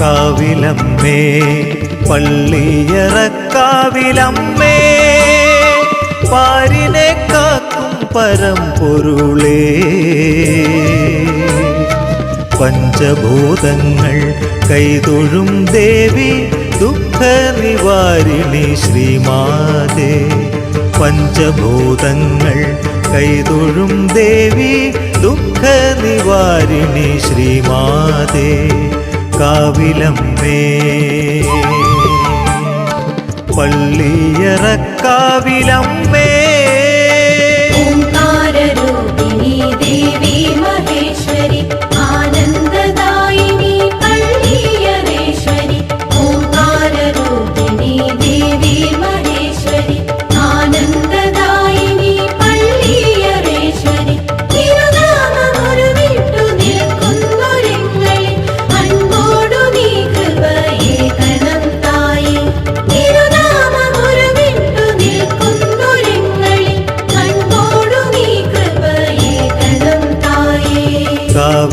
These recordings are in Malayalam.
കാവിലമ്മേ പള്ളിയറക്കാവിലമ്മേ പാരിനെ കാക്കും പരമ്പൊരുളേ. പഞ്ചഭൂതങ്ങൾ കൈതൊഴും ദേവി ദുഃഖനിവാരിണി ശ്രീമാതേ. പഞ്ചഭൂതങ്ങൾ കൈതൊഴും ദേവി ദുഃഖനിവാരിണി ശ്രീമാതേ. കാവിലമ്മേ പള്ളിയറക്കാവിലമ്മേ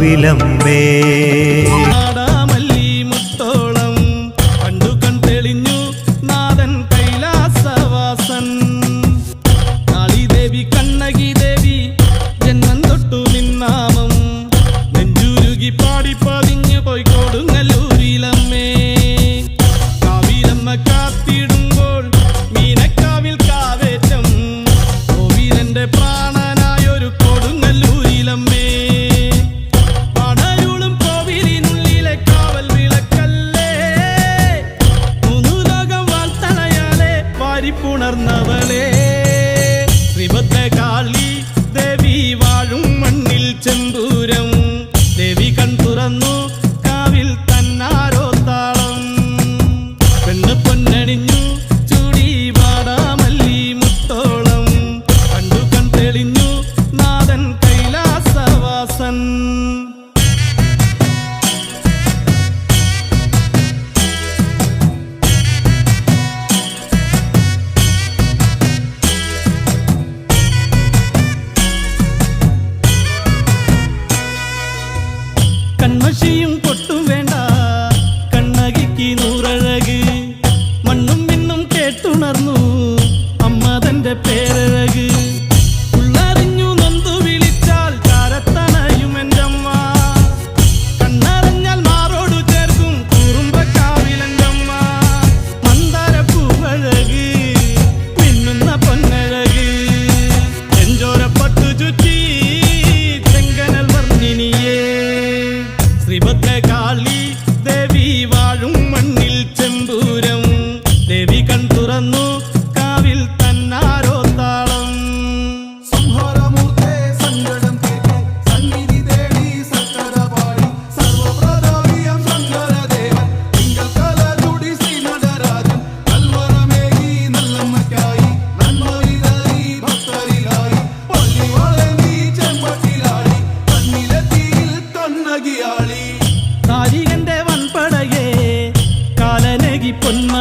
പിലമ്പേ வாழும் மண்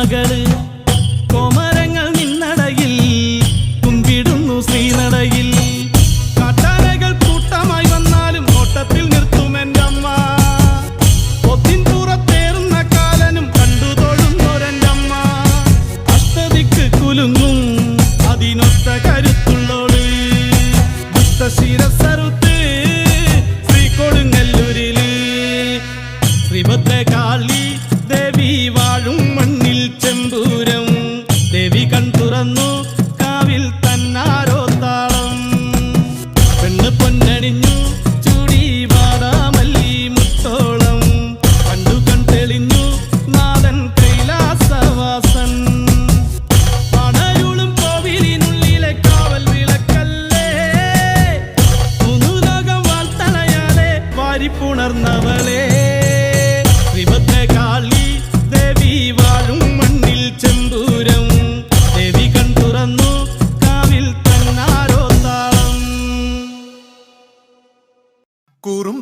மகளே